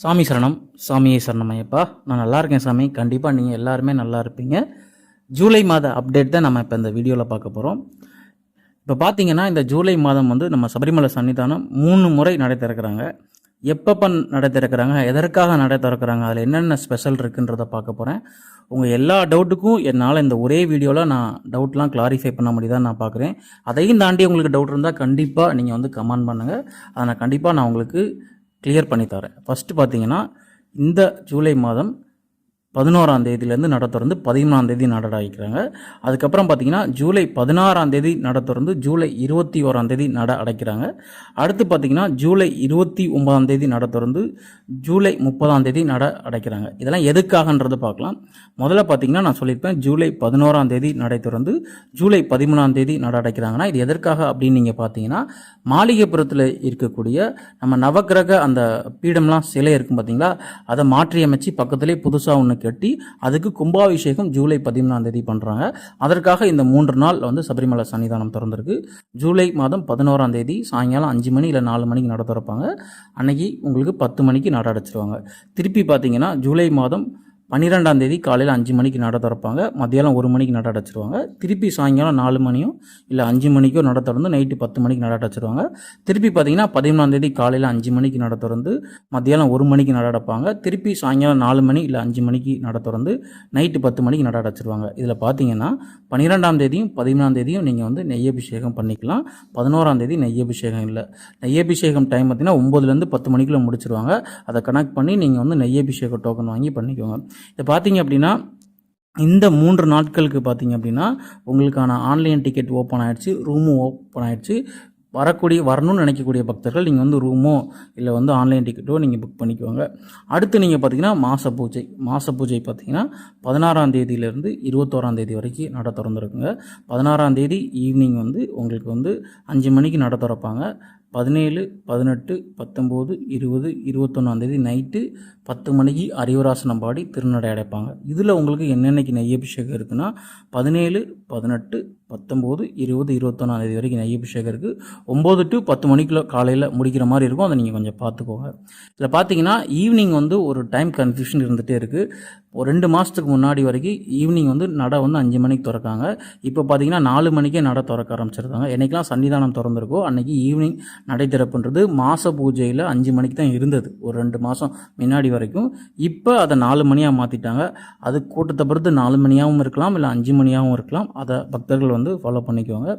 சாமி சரணம் சாமியே சரணம் ஐயப்பா. நான் நல்லா இருக்கேன் சாமி. கண்டிப்பாக நீங்கள் எல்லாருமே நல்லா இருப்பீங்க. ஜூலை மாத அப்டேட் தான் நம்ம இப்போ இந்த வீடியோவில் பார்க்க போகிறோம் இப்போ பார்த்தீங்கன்னா இந்த ஜூலை மாதம் வந்து நம்ம சபரிமலை சன்னிதானம் மூணு முறை நடை திறக்கிறாங்க. எப்பப்போ நடை திறக்கிறாங்க எதற்காக நடை திறக்கிறாங்க அதில் என்னென்ன ஸ்பெஷல் இருக்குன்றதை பார்க்க போகிறேன் உங்கள் எல்லா டவுட்டுக்கும் என்னால் இந்த ஒரே வீடியோவில் நான் டவுட்லாம் கிளாரிஃபை பண்ண முடியுதான் நான் பார்க்குறேன் அதையும் தாண்டி உங்களுக்கு டவுட் இருந்தால் கண்டிப்பாக நீங்கள் வந்து கமெண்ட் பண்ணுங்கள் அதை நான் கண்டிப்பாக நான் உங்களுக்கு கிளியர் பண்ணி தரேன். ஃபஸ்ட்டு பார்த்தீங்கன்னா இந்த ஜூலை மாதம் பதினோராம் தேதியிலேருந்து நட திறந்து பதிமூணாம் தேதி நட அடைக்கிறாங்க அதுக்கப்புறம் பார்த்தீங்கன்னா ஜூலை பதினாறாம் தேதி நட திறந்து ஜூலை இருபத்தி ஓராம் தேதி நட அடைக்கிறாங்க. அடுத்து பார்த்தீங்கன்னா ஜூலை இருபத்தி ஒன்பதாம் தேதி நட திறந்து ஜூலை முப்பதாம் தேதி நட அடைக்கிறாங்க. இதெல்லாம் எதுக்காகன்றது பார்க்கலாம். முதல்ல பார்த்தீங்கன்னா நான் சொல்லியிருப்பேன் ஜூலை பதினோராம் தேதி நடை திறந்து ஜூலை பதிமூணாம் தேதி நட அடைக்கிறாங்கன்னா இது எதற்காக அப்படின்னு நீங்கள் பார்த்தீங்கன்னா மாளிகைப்புறத்தில் இருக்கக்கூடிய நம்ம நவக்கிரக அந்த பீடம்லாம் சிலை இருக்கும் பார்த்தீங்களா அதை மாற்றியமைச்சு பக்கத்துலேயே புதுசாக ஒன்று கட்டி அதுக்கு கும்பாபிஷேகம் ஜூலை பதிமூணாம் தேதி பண்ணுறாங்க அதற்காக இந்த மூன்று நாள் வந்து சபரிமலை சன்னிதானம் திறந்திருக்கு. ஜூலை மாதம் பதினோராம் தேதி சாயங்காலம் அஞ்சு மணி இல்லை நாலு மணிக்கு நட திறப்பாங்க அன்னைக்கு உங்களுக்கு பத்து மணிக்கு நட அடைச்சிருவாங்க. திருப்பி பார்த்தீங்கன்னா ஜூலை மாதம் பன்னிரெண்டாம் தேதி காலையில் அஞ்சு மணிக்கு நட திறப்பாங்க. மத்தியானம் ஒரு மணிக்கு நட அடைச்சிருவாங்க. திருப்பி சாயங்காலம் நாலு மணியும் இல்லை அஞ்சு மணிக்கோ நட திறந்து நைட்டு பத்து மணிக்கு நட அடைச்சிருவாங்க. திருப்பி பார்த்தீங்கன்னா பதிமூணாம் தேதி காலையில் அஞ்சு மணிக்கு நட திறந்து மத்தியானம் ஒரு மணிக்கு நட அடைப்பாங்க. திருப்பி சாயங்காலம் நாலு மணி இல்லை அஞ்சு மணிக்கு நட திறந்து நைட்டு பத்து மணிக்கு நட அடைச்சிருவாங்க. இதில் பார்த்தீங்கன்னா பன்னிரெண்டாம் தேதியும் பதிமூணாம் தேதியும் நீங்கள் வந்து நெய் அபிஷேகம் பண்ணிக்கலாம். பதினோராம் தேதி நெய்யபிஷேகம் இல்லை. நெய் அபிஷேகம் டைம் பார்த்தீங்கன்னா ஒம்போதுலேருந்து பத்து மணிக்குள்ளே முடிச்சிருவாங்க. அதை கனெக்ட் பண்ணி நீங்கள் வந்து நெய் அபிஷேக டோக்கன் வாங்கி பண்ணிக்கோங்க. இதை பார்த்தீங்க அப்படின்னா இந்த மூன்று நாட்களுக்கு பார்த்தீங்க அப்படின்னா உங்களுக்கான ஆன்லைன் டிக்கெட் ஓப்பன் ஆகிடுச்சு ரூமும் ஓப்பன் ஆகிடுச்சு வரக்கூடிய வரணும்னு நினைக்கக்கூடிய பக்தர்கள் நீங்கள் வந்து ரூமோ இல்லை வந்து ஆன்லைன் டிக்கெட்டோ நீங்கள் புக் பண்ணிக்குவாங்க. அடுத்து நீங்கள் பார்த்தீங்கன்னா மாத பூஜை. மாத பூஜை பார்த்தீங்கன்னா பதினாறாம் தேதியிலேருந்து இருபத்தோராம் தேதி வரைக்கும் நட திறந்துருக்குங்க. பதினாறாம் தேதி ஈவினிங் வந்து உங்களுக்கு வந்து அஞ்சு மணிக்கு நட திறப்பாங்க. பதினேழு பதினெட்டு பத்தொம்போது இருபது இருபத்தொன்னாந்தேதி நைட்டு பத்து மணிக்கு அரிவராசனம் பாடி திருநடை அடைப்பாங்க. இதில் உங்களுக்கு என்னென்னைக்கு நெய் அபிஷேகம் இருக்குன்னா பதினேழு பதினெட்டு பத்தொம்போது இருபது இருபத்தொன்னாந்தேதி வரைக்கும் நெய் அபிஷேகம் இருக்குது ஒம்பது டு பத்து மணிக்குள்ள காலையில் முடிக்கிற மாதிரி இருக்கும். அதை நீங்கள் கொஞ்சம் பார்த்துக்கோங்க. இதில் பார்த்தீங்கன்னா ஈவினிங் வந்து ஒரு டைம் கன்ஃபியூஷன் இருந்துகிட்டே இருக்குது ஒரு ரெண்டு மாதத்துக்கு முன்னாடி வரைக்கும் ஈவினிங் வந்து நடை வந்து அஞ்சு மணிக்கு திறக்காங்க. இப்போ பார்த்தீங்கன்னா நாலு மணிக்கே நடை திறக்க ஆரம்பிச்சிருக்காங்க. என்றைக்கெலாம் சன்னிதானம் திறந்திருக்கோ அன்றைக்கி ஈவினிங் நடை திறப்புன்றது மாத பூஜையில் அஞ்சு மணிக்கு தான் இருந்தது. ஒரு ரெண்டு மாதம் முன்னாடி வரைக்கும். இப்போ அதை நாலு மணியாக மாற்றிட்டாங்க அது கூட்டத்தை பொறுத்து நாலு மணியாகவும் இருக்கலாம் இல்லை அஞ்சு மணியாகவும் இருக்கலாம். அதை பக்தர்கள் வந்து ஃபாலோ பண்ணிக்குவாங்க.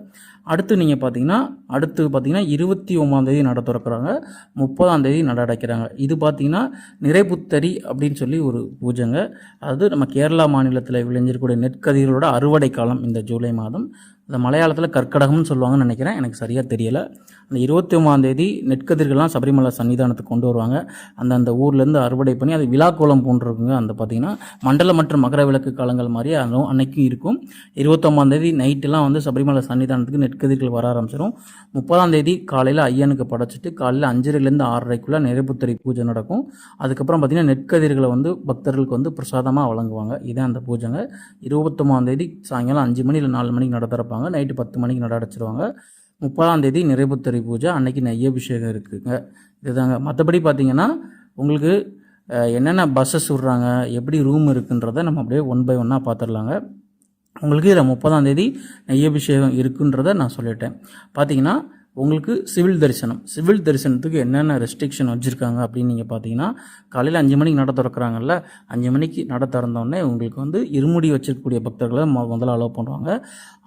அடுத்து நீங்கள் பார்த்தீங்கன்னா அடுத்து பார்த்தீங்கன்னா இருபத்தி ஒம்பதாந்தேதி நட திறக்கிறாங்க. முப்பதாந்தேதி நட அடைக்கிறாங்க. இது பார்த்தீங்கன்னா நிறைபுத்தரி அப்படின்னு சொல்லி ஒரு பூஜைங்க. அது நம்ம கேரளா மாநிலத்தில் விளைஞ்சிருக்கக்கூடிய நெற்கதிர்களோட அறுவடை காலம் இந்த ஜூலை மாதம். இந்த மலையாளத்தில் கற்கடகம்னு சொல்லுவாங்கன்னு நினைக்கிறேன். எனக்கு சரியாக தெரியலை. அந்த இருபத்தி ஒன்றாந்தேதி நெற்கதிர்கள்லாம் சபரிமலை சன்னிதானத்துக்கு கொண்டு வருவாங்க. அந்த அந்த ஊர்லேருந்து அறுவடை பண்ணி அது விழாக்கோலம் போன்றிருக்குங்க. அந்த பார்த்திங்கன்னா மண்டல மற்றும் மகர விளக்கு காலங்கள் மாதிரி அதுவும் அன்னைக்கும் இருக்கும். இருபத்தொம்பாந்தேதி நைட்டெலாம் வந்து சபரிமலை சன்னிதானத்துக்கு நெற்கதிர்கள் வர ஆரம்பிச்சிடும் முப்பதாந்தேதி காலையில் ஐயனுக்கு படைச்சிட்டு காலையில் அஞ்சரைலேருந்து ஆறரைக்குள்ளே நிறைப்புத்திரை பூஜை நடக்கும். அதுக்கப்புறம் பார்த்திங்கன்னா நெற்கதிர்களை வந்து பக்தர்களுக்கு வந்து பிரசாதமாக வழங்குவாங்க. இதான் அந்த பூஜைங்க. இருபத்தொம்பாந்தேதி சாயங்காலம் அஞ்சு மணி இல்லை நாலு மணிக்கு நட திறப்பாங்க. நைட்டு பத்து மணிக்கு நட அடைச்சிருவாங்க. முப்பதாம் தேதி நிறைவுத்தறி பூஜை. அன்னைக்கு நெய்யபிஷேகம் இருக்குங்க. இதுதாங்க. மற்றபடி பார்த்தீங்கன்னா உங்களுக்கு என்னென்ன பஸ்ஸஸ் விட்றாங்க எப்படி ரூம் இருக்குன்றதை நம்ம அப்படியே ஒன் பை ஒன்னாக பார்த்துடலாங்க உங்களுக்கு இதில் முப்பதாம் தேதி நெய்யபிஷேகம் இருக்குன்றதை நான் சொல்லிட்டேன். பார்த்தீங்கன்னா உங்களுக்கு சிவில் தரிசனம். சிவில் தரிசனத்துக்கு என்னென்ன ரெஸ்ட்ரிக்ஷன் வச்சுருக்காங்க அப்படின்னு நீங்கள் பார்த்தீங்கன்னா காலையில் அஞ்சு மணிக்கு நட திறக்கிறாங்கல்ல அஞ்சு மணிக்கு நட திறந்தோடனே உங்களுக்கு வந்து இருமுடி வச்சிருக்கக்கூடிய பக்தர்களை மொ- முதல்ல அலோவ் பண்ணுவாங்க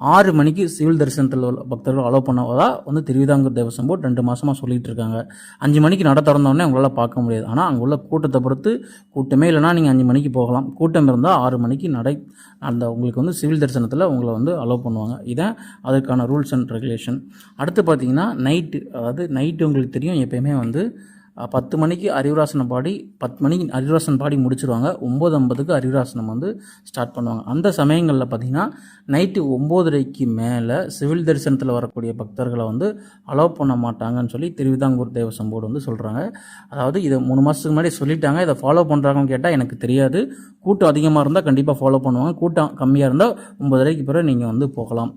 ஆறு மணிக்கு சிவில் தரிசனத்தில் உள்ள பக்தர்கள் அலோவ் பண்ணவதா வந்து திருவிதாங்கூர் தேவசம் போர்டு ரெண்டு மாதமாக சொல்லிகிட்டு இருக்காங்க. அஞ்சு மணிக்கு நட திறந்தோடனே உங்களால் பார்க்க முடியாது. ஆனால் அங்கே உள்ள கூட்டத்தை பொறுத்து கூட்டமே இல்லைனா நீங்கள் அஞ்சு மணிக்கு போகலாம். கூட்டம் இருந்தால் ஆறு மணிக்கு நடை அந்த உங்களுக்கு வந்து சிவில் தரிசனத்தில் உங்களை வந்து அலோவ் பண்ணுவாங்க. இதான் அதுக்கான ரூல்ஸ் அண்ட் ரெகுலேஷன் அடுத்து பார்த்தீங்கன்னா நைட்டு அதாவது நைட்டு உங்களுக்கு தெரியும் எப்பயுமே வந்து பத்து மணிக்கு அறிவுராசனம் பாடி பத்து மணிக்கு அறிவுராசனம் பாடி முடிச்சிருவாங்க. ஒம்பது ஐம்பதுக்கு அறிவுராசனம் வந்து ஸ்டார்ட் பண்ணுவாங்க. அந்த சமயங்களில் பார்த்தீங்கன்னா நைட்டு ஒம்போதரைக்கு மேலே சிவில் தரிசனத்தில் வரக்கூடிய பக்தர்களை வந்து அலோவ் பண்ண மாட்டாங்கன்னு சொல்லி திருவிதாங்கூர் தேவசம் போர்டு வந்து சொல்கிறாங்க அதாவது இதை மூணு மாதத்துக்கு முன்னாடி சொல்லிட்டாங்க. இதை ஃபாலோ பண்ணுறாங்கன்னு கேட்டால் எனக்கு தெரியாது. கூட்டம் அதிகமாக இருந்தால் கண்டிப்பாக ஃபாலோ பண்ணுவாங்க. கூட்டம் கம்மியாக இருந்தால் ஒம்பதரைக்கு பிறகு நீங்கள் வந்து போகலாம்.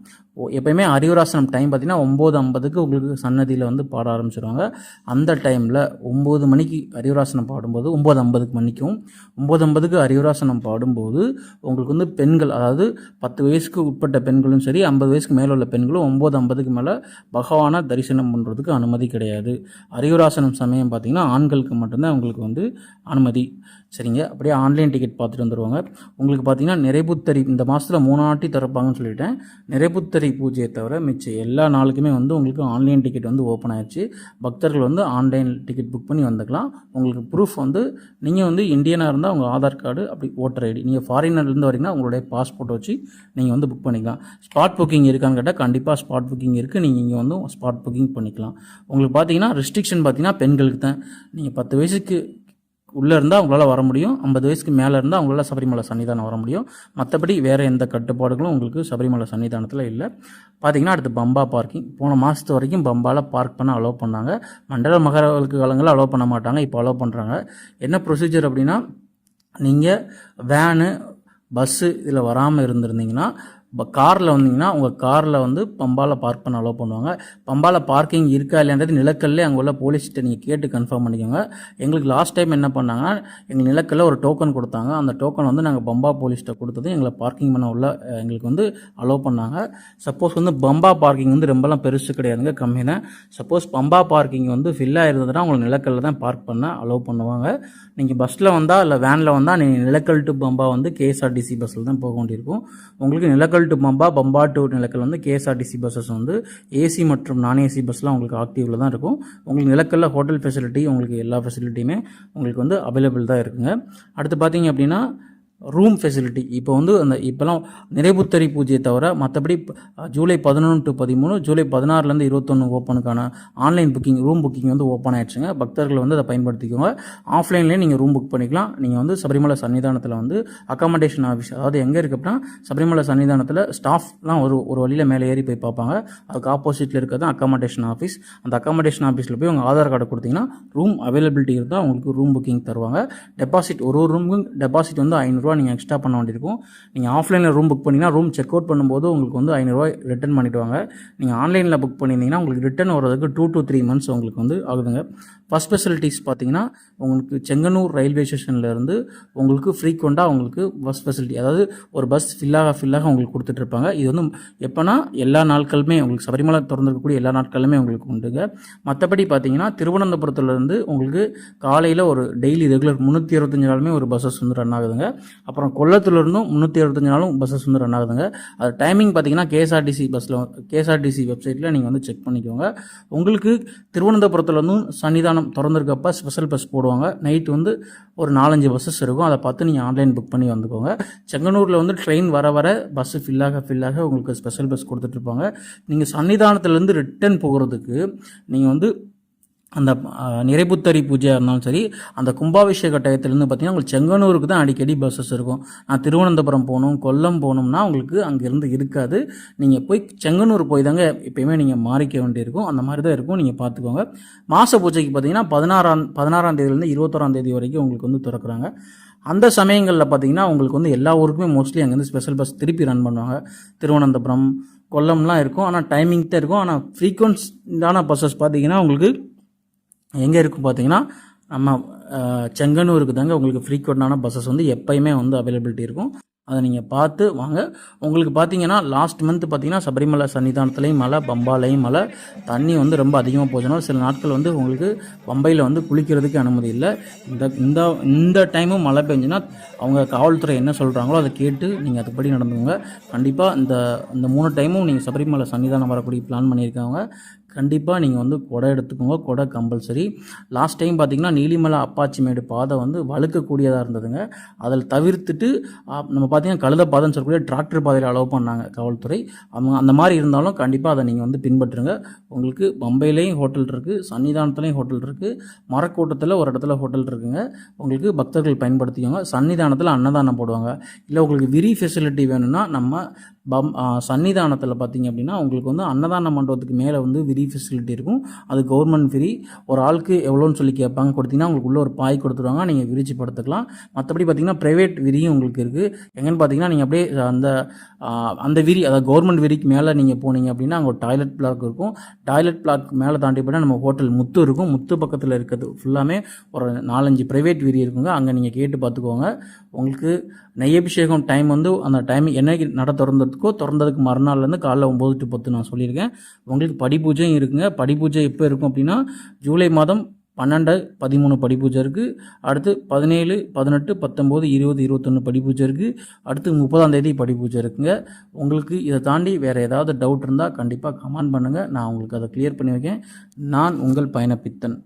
எப்பயுமே அறிவுராசனம் டைம் பார்த்தீங்கன்னா ஒம்பது ஐம்பதுக்கு உங்களுக்கு சன்னதியில் வந்து பாட ஆரம்பிச்சிருவாங்க. அந்த டைமில் ஒம்பது மணிக்கு அரிவராசனம் பாடும்போது ஒம்பது ஐம்பதுக்கு மணிக்கும் ஒம்பது ஐம்பதுக்கு அரிவராசனம் பாடும்போது உங்களுக்கு வந்து பெண்கள் அதாவது பத்து வயசுக்கு உட்பட்ட பெண்களும் சரி ஐம்பது வயசுக்கு மேலே உள்ள பெண்களும் ஒம்பது ஐம்பதுக்கு மேலே பகவானை தரிசனம் பண்ணுறதுக்கு அனுமதி கிடையாது. அரிவராசனம் சமயம் பார்த்திங்கன்னா ஆண்களுக்கு மட்டும்தான் உங்களுக்கு வந்து அனுமதி. சரிங்க? அப்படியே ஆன்லைன் டிக்கெட் பார்த்துட்டு வந்துடுவாங்க உங்களுக்கு பார்த்தீங்கன்னா நிறைபுத்தரி இந்த மாதத்தில் மூணாட்டி திறப்பாங்கன்னு சொல்லிட்டேன். நிறைபுத்தரி பூஜையை தவிர மிச்சம் எல்லா நாளுக்குமே வந்து உங்களுக்கு ஆன்லைன் டிக்கெட் வந்து ஓப்பன் ஆயிடுச்சு பக்தர்கள் வந்து ஆன்லைன் டிக்கெட் புக் பண்ணி வந்துக்கலாம். உங்களுக்கு ப்ரூஃப் வந்து நீங்கள் வந்து இந்தியனாக இருந்தால் உங்கள் ஆதார் கார்டு அப்படி ஓட்டர் ஐடி நீங்கள் ஃபாரினர்லேருந்து வரீங்கன்னா உங்களுடைய பாஸ்போர்ட் வச்சு நீங்கள் வந்து புக் பண்ணிக்கலாம். ஸ்பாட் புக்கிங் இருக்கான்னு கேட்டால் கண்டிப்பாக ஸ்பாட் புக்கிங் இருக்குது நீங்கள் இங்கே வந்து ஸ்பாட் புக்கிங் பண்ணிக்கலாம். உங்களுக்கு பார்த்தீங்கன்னா ரெஸ்ட்ரிக்ஷன் பார்த்தீங்கன்னா பெண்களுக்கு தான். நீங்கள் பத்து வயசுக்கு உள்ளே இருந்தால் அவங்களால வர முடியும். ஐம்பது வயசுக்கு மேலே இருந்தால் அவங்களால சபரிமலை சன்னிதானம் வர முடியும். மற்றபடி வேறு எந்த கட்டுப்பாடுகளும் உங்களுக்கு சபரிமலை சன்னிதானத்தில் இல்லை. பார்த்தீங்கன்னா அடுத்து பம்பா பார்க்கிங். போன மாதத்து வரைக்கும் பம்பாவில் பார்க் பண்ண அலோவ் பண்ணாங்க. மண்டல மகரவிளக்கு காலங்களில் அலோவ் பண்ண மாட்டாங்க. இப்போ அலோவ் பண்ணுறாங்க என்ன ப்ரொசீஜர் அப்படின்னா நீங்கள் வேனு பஸ்ஸு இதில் வராமல் இருந்திருந்தீங்கன்னா இப்போ காரில் வந்தீங்கன்னா உங்கள் காரில் வந்து பம்பாவில் பார்க் பண்ண அலோவ் பண்ணுவாங்க. பம்பாவில் பார்க்கிங் இருக்கா இல்லைன்றது நிலக்கல்லே அங்கே உள்ள போலீஸ்கிட்ட நீங்கள் கேட்டு கன்ஃபார்ம் பண்ணிக்கோங்க. எங்களுக்கு லாஸ்ட் டைம் என்ன பண்ணாங்கன்னா எங்கள் நிலக்கல்ல ஒரு டோக்கன் கொடுத்தாங்க. அந்த டோக்கன் வந்து நாங்கள் பம்பா போலீஸ்கிட்ட கொடுத்தது எங்களை பார்க்கிங் பண்ண உள்ள எங்களுக்கு வந்து அலோவ் பண்ணாங்க. சப்போஸ் வந்து பம்பா பார்க்கிங் வந்து ரொம்பலாம் பெருசு கிடையாதுங்க கம்மி தான் சப்போஸ் பம்பா பார்க்கிங் வந்து ஃபில் இருந்ததுன்னா உங்களுக்கு நிலக்கல்ல தான் பார்க் பண்ண அலோவ் பண்ணுவாங்க. நீங்கள் பஸ்ஸில் வந்தால் இல்லை வேனில் வந்தால் நீங்கள் நிலக்கல் டு பம்பா வந்து கேஎஸ்ஆர்டிசி பஸ்ஸில் தான் போக வேண்டியிருக்கும். உங்களுக்கு நிலக்கல் டு பம்பா பம்பா டு நிலக்கல் வந்து கேஎஸ்ஆர்டிசி பஸ்ஸஸ் வந்து ஏசி மற்றும் நான் ஏசி பஸ்லாம் உங்களுக்கு ஆக்டிவில் தான் இருக்கும். உங்களுக்கு நிலக்கல்ல ஹோட்டல் ஃபெசிலிட்டி உங்களுக்கு எல்லா ஃபெசிலிட்டியுமே உங்களுக்கு வந்து அவைலபிள் தான் இருக்குங்க. அடுத்து பார்த்தீங்க அப்படின்னா ரூம் ஃபெசிலிட்டி இப்போ வந்து அந்த இப்போலாம் நிறைவுத்தறி பூஜையை தவிர மற்றபடி ஜூலை பதினொன்று டு பதிமூணு ஜூலை பதினாறுலேருந்து இருபத்தொன்று ஓப்பனுக்கான ஆன்லைன் புக்கிங் ரூம் புக்கிங் வந்து ஓப்பன் ஆயிடுச்சுங்க. பக்தர்கள் வந்து அதை பயன்படுத்திக்கோங்க. ஆஃப்லைன்லேயே நீங்கள் ரூம் புக் பண்ணிக்கலாம். நீங்கள் வந்து சபரிமலை சன்னிதானத்தில் வந்து அக்காமடேஷன் ஆஃபீஸ் அதாவது எங்கே இருக்கு அப்படின்னா சபரிமலை சன்னிதானத்தில் ஸ்டாஃப்லாம் ஒரு ஒரு வழியில் மேலே ஏறி போய் பார்ப்பாங்க. அதுக்கு ஆப்போசிட்டில் இருக்கிறது தான் அக்காமடேஷன் ஆஃபீஸ் அந்த அக்காமடேஷன் ஆஃபீஸில் போய் உங்கள் ஆதார் கார்டு கொடுத்தீங்கன்னா ரூம் அவைலபிலிட்டி இருந்தால் உங்களுக்கு ரூம் புக்கிங் தருவாங்க. டெபாசிட் ஒரு ஒரு ரூமுக்கும் டெபாசிட் வந்து ஐநூறுரூவா நீங்கள் எக்ஸ்ட்ரா பண்ண வேண்டியிருக்கும். நீங்கள் ஆஃப்லைனில் ரூம் புக் பண்ணிங்கன்னா ரூம் செக் அவுட் பண்ணும்போது உங்களுக்கு வந்து ஐநூறுரூவா ரிட்டன் பண்ணிவிடுவாங்க நீங்கள் ஆன்லைனில் புக் பண்ணியிருந்தீங்கன்னா உங்களுக்கு ரிட்டன் வர்றதுக்கு டூ டூ த்ரீ மந்த்ஸ் உங்களுக்கு வந்து ஆகுதுங்க. ஃபஸ்ட் ஃபெசிலிட்டிஸ் பார்த்தீங்கன்னா உங்களுக்கு செங்கனூர் ரயில்வே ஸ்டேஷன்லேருந்து உங்களுக்கு ஃப்ரீக்வெண்ட்டாக உங்களுக்கு பஸ் ஃபெசிலிட்டி அதாவது ஒரு பஸ் ஃபில்லாக ஃபில்லாக உங்களுக்கு கொடுத்துட்ருப்பாங்க இது வந்து எப்போனா எல்லா நாட்களுமே உங்களுக்கு சபரிமலை திறந்துருக்கக்கூடிய எல்லா நாட்களுமே உங்களுக்கு உண்டுங்க. மற்றபடி பார்த்தீங்கன்னா திருவனந்தபுரத்துலேருந்து உங்களுக்கு காலையில் ஒரு டெய்லி ரெகுலர் முந்நூற்றி இருபத்தஞ்சு நாளுமே ஒரு பஸ்ஸஸ் வந்து ரன் ஆகுதுங்க. அப்புறம் கொல்லத்துலேருந்தும் முந்நூற்றி இருபத்தஞ்சு நாளும் பஸ்ஸஸ் வந்து ரன் ஆகுதுங்க. அது டைமிங் பார்த்தீங்கன்னா கேஎஸ்ஆர்டிசி பஸ்ஸில் கேஎஸ்ஆர்டிசி வெப்சைட்டில் நீங்கள் வந்து செக் பண்ணிக்கோங்க. உங்களுக்கு திருவனந்தபுரத்துலேருந்தும் சன்னிதானம் திறந்திருக்கப்ப ஸ்பெஷல் பஸ் போடுவாங்க. நைட் வந்து ஒரு நாலஞ்சு பஸ்ஸஸ் இருக்கும். அதை பார்த்து நீங்கள் ஆன்லைன் புக் பண்ணி வந்துக்கோங்க. செங்கனூரில் வந்து ட்ரெயின் வர வர பஸ்ஸு ஃபில்லாக ஃபில்லாக உங்களுக்கு ஸ்பெஷல் பஸ் கொடுத்துட்ருப்பாங்க நீங்கள் சன்னிதானத்துலேருந்து ரிட்டர்ன் போகிறதுக்கு நீங்கள் வந்து அந்த அஹ், நிறைபுத்தரி பூஜையாக இருந்தாலும் சரி அந்த கும்பாபிஷேக டயத்துலேருந்து பார்த்தீங்கன்னா உங்களுக்கு செங்கனூருக்கு தான் அடிக்கடி பஸ்ஸஸ் இருக்கும். நான் திருவனந்தபுரம் போகணும் கொல்லம் போகணும்னா உங்களுக்கு அங்கேருந்து இருக்காது. நீங்கள் போய் செங்கனூர் போய் தாங்க எப்பயுமே நீங்கள் மாறிக்க வேண்டியிருக்கும். அந்த மாதிரி தான் இருக்கும். நீங்கள் பார்த்துக்கோங்க மாத பூஜைக்கு பார்த்தீங்கன்னா பதினாறாம் பதினாறாம் தேதியிலேருந்து இருபத்தோராம் தேதி வரைக்கும் உங்களுக்கு வந்து திறக்கிறாங்க. அந்த சமயங்களில் பார்த்தீங்கன்னா உங்களுக்கு வந்து எல்லா ஊருக்குமே மோஸ்ட்லி அங்கேருந்து ஸ்பெஷல் பஸ் திருப்பி ரன் பண்ணுவாங்க. திருவனந்தபுரம் கொல்லம்லாம் இருக்கும். ஆனால் டைமிங் தான் இருக்கும். ஆனால் ஃப்ரீக்வன்ஸான பஸ்ஸஸ் பார்த்தீங்கன்னா உங்களுக்கு எங்கே இருக்கும் பார்த்தீங்கன்னா நம்ம செங்கனூருக்கு தாங்க உங்களுக்கு ஃப்ரீக்வெண்ட்டான பஸ்ஸஸ் வந்து எப்பயுமே வந்து அவைலபிலிட்டி இருக்கும். அதை நீங்கள் பார்த்து வாங்க. உங்களுக்கு பார்த்தீங்கன்னா லாஸ்ட் மந்த் பார்த்தீங்கன்னா சபரிமலை சன்னிதானத்துலேயும் மழை பம்பாலையும் மழை தண்ணி வந்து ரொம்ப அதிகமாக போச்சுன்னா சில நாட்கள் வந்து உங்களுக்கு பம்பையில் வந்து குளிக்கிறதுக்கு அனுமதி இல்லை. இந்த இந்த இந்த டைமும் மழை பெஞ்சுன்னா அவங்க காவல்துறை என்ன சொல்கிறாங்களோ அதை கேட்டு நீங்கள் அதுபடி நடந்துங்க கண்டிப்பாக இந்த இந்த மூணு டைமும் நீங்கள் சபரிமலை சன்னிதானம் வரக்கூடிய பிளான் பண்ணியிருக்காங்க கண்டிப்பாக நீங்கள் வந்து கொடை எடுத்துக்கோங்க. கொடை கம்பல்சரி லாஸ்ட் டைம் பார்த்தீங்கன்னா நீலிமலை அப்பாச்சிமேடு பாதை வந்து வழுக்கக்கூடியதாக இருந்ததுங்க. அதில் தவிர்த்துட்டு நம்ம பார்த்தீங்கன்னா கழுத பாதைன்னு சொல்லக்கூடிய டிராக்டர் பாதையில் அலோவ் பண்ணாங்க காவல்துறை. அவங்க அந்த மாதிரி இருந்தாலும் கண்டிப்பாக அதை நீங்கள் வந்து பின்பற்றுங்க. உங்களுக்கு பம்பையிலையும் ஹோட்டல் இருக்குது சன்னிதானத்துலேயும் ஹோட்டல் இருக்குது மரக்கூட்டத்தில் ஒரு இடத்துல ஹோட்டல் இருக்குங்க. உங்களுக்கு பக்தர்கள் பயன்படுத்திக்கோங்க. சன்னிதானத்தில் அன்னதானம் போடுவாங்க. இல்லை உங்களுக்கு விரி ஃபெசிலிட்டி வேணும்னா நம்ம பம் சன்னிதானத்தில் பார்த்தீங்க அப்படின்னா உங்களுக்கு வந்து அன்னதான மண்டபத்துக்கு மேலே வந்து விரி ஃபெசிலிட்டி இருக்கும். அது கவர்மெண்ட் ஃப்ரீ ஒரு ஆளுக்கு எவ்வளோன்னு சொல்லி கேட்பாங்க. கொடுத்தீங்கன்னா உங்களுக்கு உள்ள ஒரு பாய் கொடுத்துருவாங்க. நீங்கள் விரிச்சு படுத்துக்கலாம். மற்றபடி பார்த்தீங்கன்னா ப்ரைவேட் விரியும் உங்களுக்கு இருக்குது எங்கன்னு பார்த்தீங்கன்னா நீங்கள் அப்படியே அந்த அந்த விரி அதாவது கவர்மெண்ட் விரிக்கு மேலே நீங்கள் போனீங்க அப்படின்னா அங்கே ஒரு டாய்லெட் பிளாக் இருக்கும். டாய்லெட் பிளாக் மேலே தாண்டி போனால் நம்ம ஹோட்டல் முத்து இருக்கும். முத்து பக்கத்தில் இருக்கிறது ஃபுல்லாமே ஒரு நாலஞ்சு ப்ரைவேட் விரி இருக்குங்க. அங்கே நீங்கள் கேட்டு பார்த்துக்கோங்க உங்களுக்கு நெய்யபிஷேகம் டைம் வந்து அந்த டைம் என்னைக்கு நட திறந்ததுக்கோ திறந்ததுக்கு மறுநாள்லேருந்து காலைல ஒம்பது டு பத்து நான் சொல்லியிருக்கேன். உங்களுக்கு படிப்பூஜையும் இருக்குங்க. படி எப்போ இருக்கும் அப்படின்னா ஜூலை மாதம் பன்னெண்டு பதிமூணு படிப்பூஜை இருக்குது அடுத்து பதினேழு பதினெட்டு பத்தொம்போது இருபது இருபத்தொன்று படிப்பூஜை இருக்குது அடுத்து முப்பதாம் தேதி படி இருக்குங்க. உங்களுக்கு இதை தாண்டி வேறு ஏதாவது டவுட் இருந்தால் கண்டிப்பாக கமெண்ட் பண்ணுங்கள் நான் உங்களுக்கு அதை கிளியர் பண்ணி வைக்கேன் நான் உங்கள் பயணப்பித்தன்.